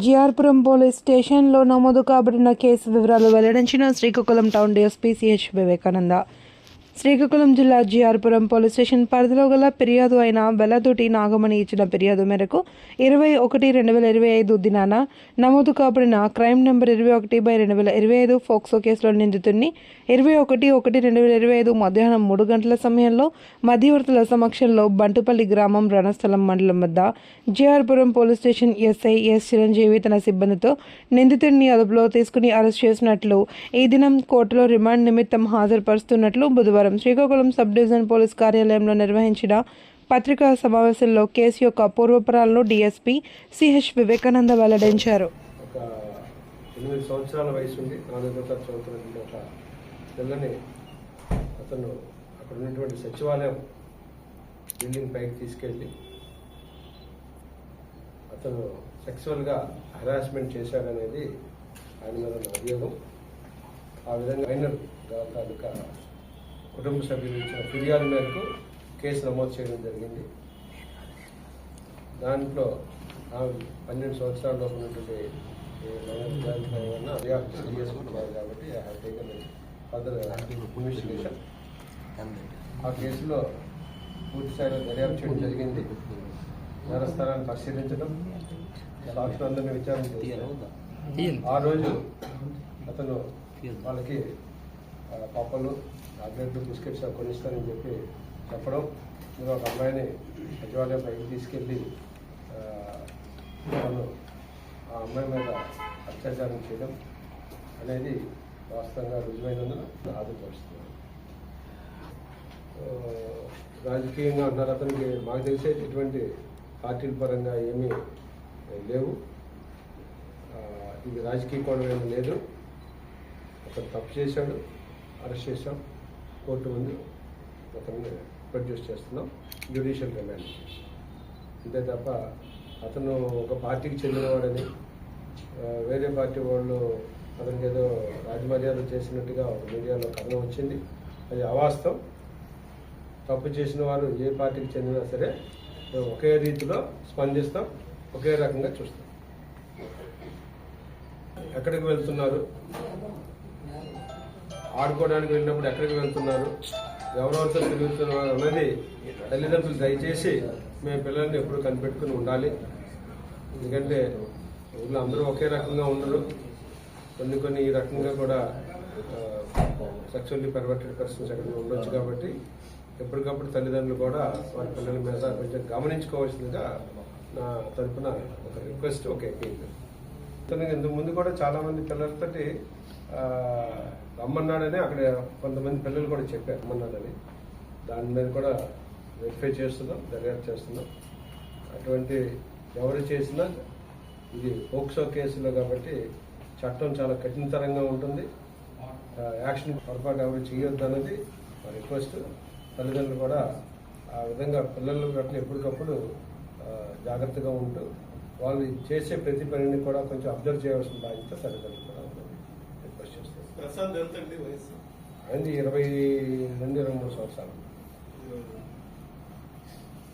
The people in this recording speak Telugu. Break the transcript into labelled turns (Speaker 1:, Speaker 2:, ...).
Speaker 1: జిఆర్పురం పోలీస్ స్టేషన్లో నమోదు కాబడిన కేసు వివరాలు వెల్లడించిన Srikakulam town DSP CH Vivekananda. Srikakulam జిల్లా జిఆర్పురం పోలీస్ స్టేషన్ పరిధిలో గల ఫిర్యాదు అయిన వెల్లదొటి నాగమణి ఇచ్చిన ఫిర్యాదు మేరకు ఇరవై ఒకటి రెండు వేల ఇరవై ఐదు దినాన నమోదు కాబడిన క్రైమ్ నెంబర్ ఇరవై ఒకటి బై రెండు వేల ఇరవై ఐదు ఫోక్సో కేసులో నిందితుడిని ఇరవై ఒకటి ఒకటి రెండు వేల ఇరవై ఐదు మధ్యాహ్నం మూడు గంటల సమయంలో మధ్యవర్తుల సమక్షంలో బంటుపల్లి గ్రామం రణస్థలం మండలం వద్ద GRPuram police station SI S Chiranjeevi తన సిబ్బందితో నిందితుడిని అదుపులో తీసుకుని అరెస్ట్ చేసినట్లు ఈ దినం కోర్టులో రిమాండ్ నిమిత్తం హాజరుపరుస్తున్నట్లు బుధవారం శ్రీకాకుళం సబ్ డివిజన్ పోలీస్ కార్యాలయంలో నిర్వహించిన పత్రికా సమావేశంలో కేసు యొక్క పూర్వపరాలను డీఎస్పీ సిహెచ్ వివేకానంద వెల్లడించారు.
Speaker 2: ఎనిమిది సంవత్సరాల వయసు ఉంది. నాలుగో తరగతి చదువుతున్నటువంటి ఒక పిల్లని అతను అక్కడ ఉన్నటువంటి సచివాలయం బిల్డింగ్ పైకి తీసుకెళ్ళి అతను సెక్సువల్గా హెరాస్మెంట్ చేశాడనేది ఆయన మీద ఉన్న అభియోగం. ఆ విధంగా మైనర్ తాలూకా కుటుంబ సభ్యులు ఇచ్చిన ఫిర్యాదు మేరకు కేసు నమోదు చేయడం జరిగింది. దాంట్లో ఆమె పన్నెండు సంవత్సరాల లోపు ఉన్నటువంటి కాబట్టి. ఆ కేసులో పూర్తి స్థాయిలో దర్యాప్తు చేయడం జరిగింది. నేరస్థానాన్ని పరిశీలించడం సాక్షులందరినీ విచారణ ఆ రోజు అతను వాళ్ళకి పప్పలు టాబ్లెట్లు బిస్కెట్స్ కొనిస్తానని చెప్పి చెప్పడం. మీరు ఒక అమ్మాయిని సచివాలయం పైకి తీసుకెళ్ళి వాళ్ళు తను ఆ అమ్మాయి మీద అత్యాచారం చేయడం అనేది వాస్తవంగా రుజువైనందున హాజరుపరుస్తున్నాను రాజకీయంగా ఉన్నారు అతనికి మాకు తెలిసే ఎటువంటి పార్టీల పరంగా ఏమీ లేవు. ఇది రాజకీయ కోణం ఏమీ లేదు. అతను తప్పు చేశాడు. అరెస్ట్ చేశాం. కోర్టు ముందు అతన్ని ప్రొడ్యూస్ చేస్తున్నాం. Judicial remand. అంతే తప్ప అతను ఒక పార్టీకి చెందినవాడని వేరే పార్టీ వాళ్ళు అతనికి ఏదో రాజమర్యాద చేసినట్టుగా ఒక మీడియాలో కథనం వచ్చింది. అది అవాస్తవం. తప్పు చేసిన వారు ఏ పార్టీకి చెందినా సరే ఒకే రీతిలో స్పందిస్తాం. ఒకే రకంగా చూస్తాం. ఎక్కడికి వెళ్తున్నారు? ఆడుకోవడానికి వెళ్ళినప్పుడు ఎక్కడికి వెళ్తున్నారు? ఎవరెవరితో తిరుగుతున్నారు అనేది తల్లిదండ్రులు దయచేసి మేము పిల్లల్ని ఎప్పుడు కనిపెట్టుకుని ఉండాలి. ఎందుకంటే ఊళ్ళో అందరూ ఒకే రకంగా ఉండరు. కొన్ని కొన్ని ఈ రకంగా కూడా సెక్షువల్లీ పర్వర్టెడ్ పర్సన్స్ ఎక్కడ ఉండొచ్చు కాబట్టి ఎప్పటికప్పుడు తల్లిదండ్రులు కూడా వారి పిల్లల మీద కొంచెం గమనించుకోవాల్సిందిగా నా తరఫున ఒక రిక్వెస్ట్ ఒక అపీల్ ఇంతకు ముందు కూడా చాలామంది పిల్లలతోటి రమ్మన్నాడని అక్కడ కొంతమంది పిల్లలు కూడా చెప్పారు రమ్మన్నాడని. దాని మీద కూడా వెరిఫై చేస్తున్నాం దర్యాప్తు చేస్తున్నాం. అటువంటి ఎవరు చేసినా ఇది పోక్సో కేసులో కాబట్టి చట్టం చాలా కఠినతరంగా ఉంటుంది. యాక్షన్ పొరపాటు ఎవరు చేయొద్దు అన్నది రిక్వెస్ట్. తల్లిదండ్రులు కూడా ఆ విధంగా పిల్లలు గట్ల ఎప్పటికప్పుడు జాగ్రత్తగా ఉంటూ వాళ్ళు చేసే ప్రతి పనిని కూడా కొంచెం అబ్జర్వ్ చేయవలసిన బాధ్యత తల్లిదండ్రులు కూడా
Speaker 3: ప్రసాద్ ఎంత అండి వయసు?
Speaker 2: ఆయనది ఇరవై రెండు ఇరవై మూడు సంవత్సరాలు.